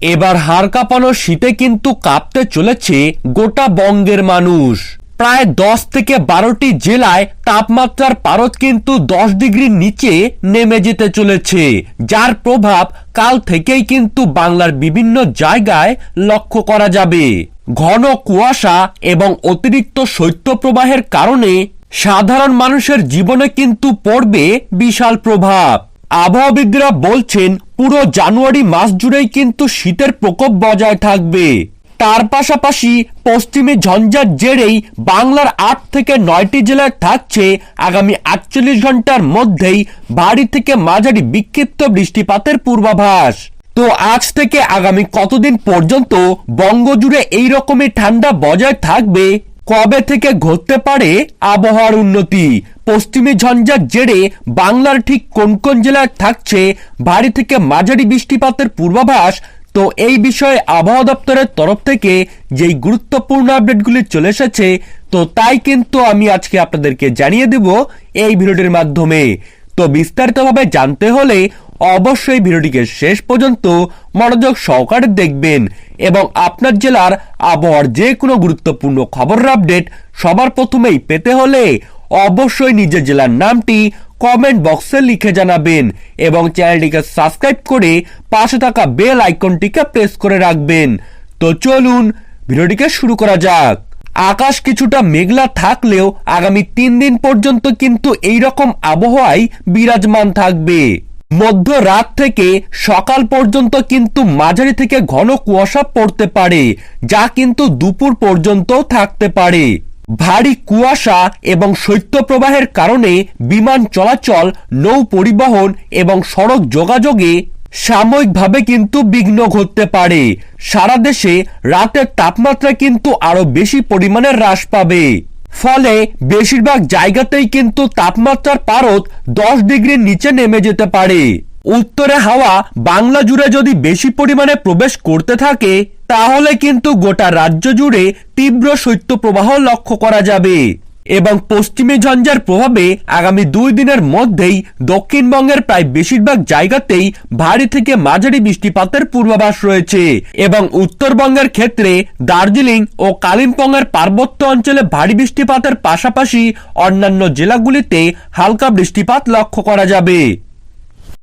এবার হাড় কাঁপানো শীতে কিন্তু কাঁপতে চলেছে গোটা বঙ্গের মানুষ। প্রায় দশ থেকে বারোটি জেলায় তাপমাত্রার পারদ কিন্তু দশ ডিগ্রির নিচে নেমে যেতে চলেছে, যার প্রভাব কাল থেকেই কিন্তু বাংলার বিভিন্ন জায়গায় লক্ষ্য করা যাবে। ঘন কুয়াশা এবং অতিরিক্ত শৈত্যপ্রবাহের কারণে সাধারণ মানুষের জীবনে কিন্তু পড়বে বিশাল প্রভাব। আবহাওয়াবিদরা বলছেন, পুরো জানুয়ারি মাস জুড়েই কিন্তু শীতের প্রকোপ বজায় থাকবে। তার পাশাপাশি পশ্চিমী ঝঞ্ঝার জেরেই বাংলার আট থেকে নয়টি জেলায় থাকছে আগামী আটচল্লিশ ঘণ্টার মধ্যেই ভারী থেকে মাঝারি বিক্ষিপ্ত বৃষ্টিপাতের পূর্বাভাস। তো আজ থেকে আগামী কতদিন পর্যন্ত বঙ্গজুড়ে এই রকমই ঠান্ডা বজায় থাকবে? কবে থেকে ঘটতে পারে আবহাওয়ার উন্নতি? পশ্চিমী ঝঞ্ঝার জেরে বাংলার ঠিক কোন কোন জেলায় থাকছে? ভারী থেকে মাঝারি বৃষ্টিপাতের পূর্বাভাস? তো এই বিষয়ে আবহাওয়া দপ্তরের তরফ থেকে যেই গুরুত্বপূর্ণ আপডেটগুলি চলে এসেছে, তো তাই কিন্তু আমি আজকে আপনাদেরকে জানিয়ে দেব এই ভিডিওটির মাধ্যমে। তো বিস্তারিতভাবে জানতে হলে অবশ্যই ভিডিওটিকে শেষ পর্যন্ত মনোযোগ সহকারে দেখবেন এবং আপনার জেলার আবহাওয়ার যে কোনো গুরুত্বপূর্ণ খবরের আপডেট সবার প্রথমেই পেতে হলে অবশ্যই নিজের জেলার নামটি কমেন্ট বক্সে লিখে জানাবেন এবং চ্যানেলটিকে সাবস্ক্রাইব করে পাশে থাকা বেল আইকনটিকে প্রেস করে রাখবেন। তো চলুন ভিডিওটিকে শুরু করা যাক। আকাশ কিছুটা মেঘলা থাকলেও আগামী তিন দিন পর্যন্ত কিন্তু এই রকম আবহাওয়াই বিরাজমান থাকবে। মধ্য রাত থেকে সকাল পর্যন্ত কিন্তু মাঝারি থেকে ঘন কুয়াশা পড়তে পারে, যা কিন্তু দুপুর পর্যন্ত থাকতে পারে। ভারী কুয়াশা এবং শৈত্যপ্রবাহের কারণে বিমান চলাচল, নৌ পরিবহন এবং সড়ক যোগাযোগে সাময়িকভাবে কিন্তু বিঘ্ন ঘটতে পারে। সারা দেশে রাতের তাপমাত্রা কিন্তু আরও বেশি পরিমাণে হ্রাস পাবে। ফলে বেশিরভাগ জায়গাতেই কিন্তু তাপমাত্রার পারদ দশ ডিগ্রির নিচে নেমে যেতে পারে। উত্তরে হাওয়া বাংলা জুড়ে যদি বেশি পরিমাণে প্রবেশ করতে থাকে, তাহলে কিন্তু গোটা রাজ্য জুড়ে তীব্র শৈত্যপ্রবাহ লক্ষ্য করা যাবে। এবং পশ্চিমী ঝঞ্ঝার প্রভাবে আগামী দুই দিনের মধ্যেই দক্ষিণবঙ্গের প্রায় বেশিরভাগ জায়গাতেই ভারী থেকে মাঝারি বৃষ্টিপাতের পূর্বাভাস রয়েছে এবং উত্তরবঙ্গের ক্ষেত্রে দার্জিলিং ও কালিম্পংয়ের পার্বত্য অঞ্চলে ভারী বৃষ্টিপাতের পাশাপাশি অন্যান্য জেলাগুলিতে হালকা বৃষ্টিপাত লক্ষ্য করা যাবে।